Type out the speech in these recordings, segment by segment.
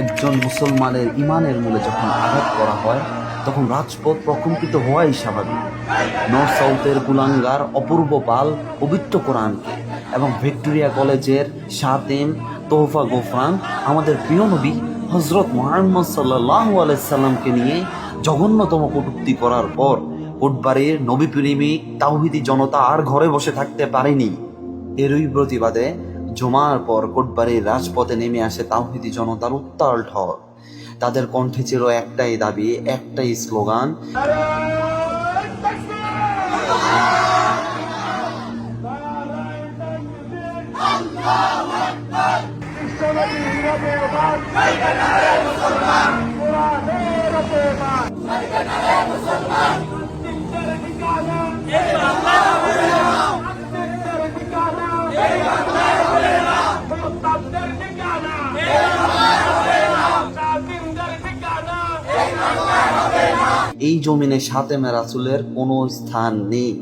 একজন মুসলমানের ইমানের মূলে যখন আঘাত করা হয়, তখন রাজপথ প্রকম্পিত হওয়াই স্বাভাবিক। নর্থ সাউথের কুলাঙ্গার অপূর্ব পাল পবিত্র কোরআনকে এবং ভিক্টোরিয়া কলেজের সাতেম তোহফা গোফরান আমাদের প্রিয় নবী হজরত মোহাম্মদ সাল্লাহ আলাইসাল্লামকে নিয়ে জঘন্যতম কটূক্তি করার পর কোটবাড়ির নবী প্রেমিক তাওহিদি জনতা আর ঘরে বসে থাকতে পারেনি। এরই প্রতিবাদে জমার পর কোটবাড়ির রাজপথে নেমে আসে তাওহিদি জনতার উত্তাল ঢল তাদের কণ্ঠে ছিল একটাই দাবি, একটাই স্লোগান। এই জমিনে সাতেমে রাসুলের কোনো স্থান নেই।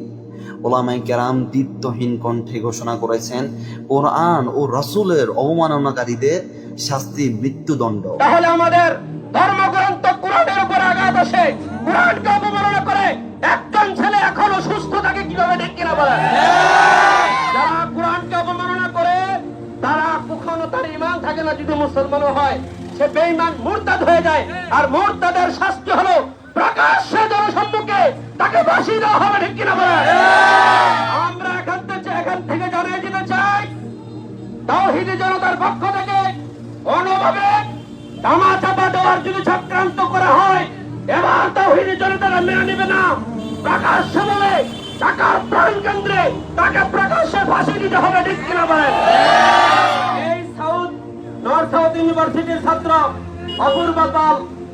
ওলামাই কেরাম দীপ্তহীন কণ্ঠে ঘোষণা করেছেন, কোরআন ও রাসুলের অবমাননাকারীদের শাস্তি মৃত্যুদণ্ড। তাহলে আমাদের ধর্মগ্রন্থ কোরআনের উপর আঘাত আসে। কোরআনকে অবমাননা করে একজন ছেলে এখনও সুস্থ থাকে কীভাবে, ঠিক কিনা বলেন? যারা কোরআনকে অবমাননা করে, তারা কখনো তার ইমান থাকে না যদি মুসলমানও হয়। সে বেঈমান মুরতাদ হয়ে যায়, আর মুরতাদের শাস্তি দেওয়া হবে, ঠিক কিনা আমরা এখান থেকে এখান থেকে জানিয়ে দিতে চাই তাওহিদি জনতার পক্ষ থেকে কোনোভাবে তামা চাপা দেওয়ার যদি চক্রান্ত করা হয়, এবার তাওহিদি জনতারা মেনে নেবে না। প্রকাশ্যে বলে, টাকার প্রাণ কেন্দ্রে তাকে প্রকাশ্যে ফাঁসি দিতে হবে, ঠিক কিনা বলেন এই সাউথ, নর্থ সাউথ ইউনিভার্সিটির ছাত্র অপূর্ব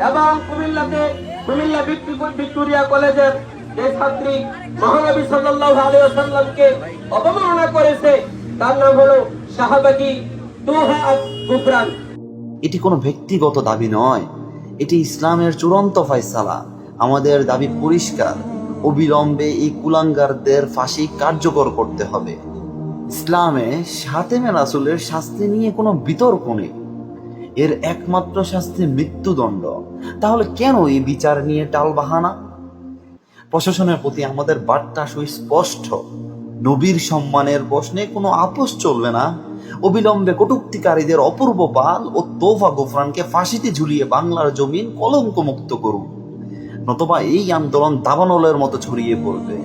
এবং কুমিল্লাতে কুমিল্লা ভিক্টি- ভিক্টোরিয়া কলেজের যে ছাত্রী মহানবী সাল্লাল্লাহু আলাইহি ওয়াসাল্লামকে অবমাননা করেছে। তার নাম হলো শাহবাগী তুহা গুফরান এটি কোনো ব্যক্তিগত দাবি নয়। এটি ইসলামের চূড়ান্ত ফয়সালা। আমাদের দাবি পরিষ্কার। অবিলম্বে এই কুলাঙ্গারদের ফাঁসি কার্যকর করতে হবে। ইসলামে সাতেমে রাসুলের শাস্তি নিয়ে কোনো বিতর্ক নেই। এর একমাত্র শাস্তি মৃত্যুদণ্ড। তাহলে কেন এই বিচার নিয়ে টালবাহানা? প্রশাসনের প্রতি আমাদের বার্তা সুস্পষ্ট। নবীর সম্মানের প্রশ্নে কোনো আপোষ চলবে না। অবিলম্বে কটুক্তিকারীদের অপূর্ব বাল ও তোফা গোফরানকে ফাঁসিতে ঝুলিয়ে বাংলার জমিন কলঙ্ক মুক্ত করুন। নতবা এই আন্দোলন দাবানলের মতো ছড়িয়ে পড়বে।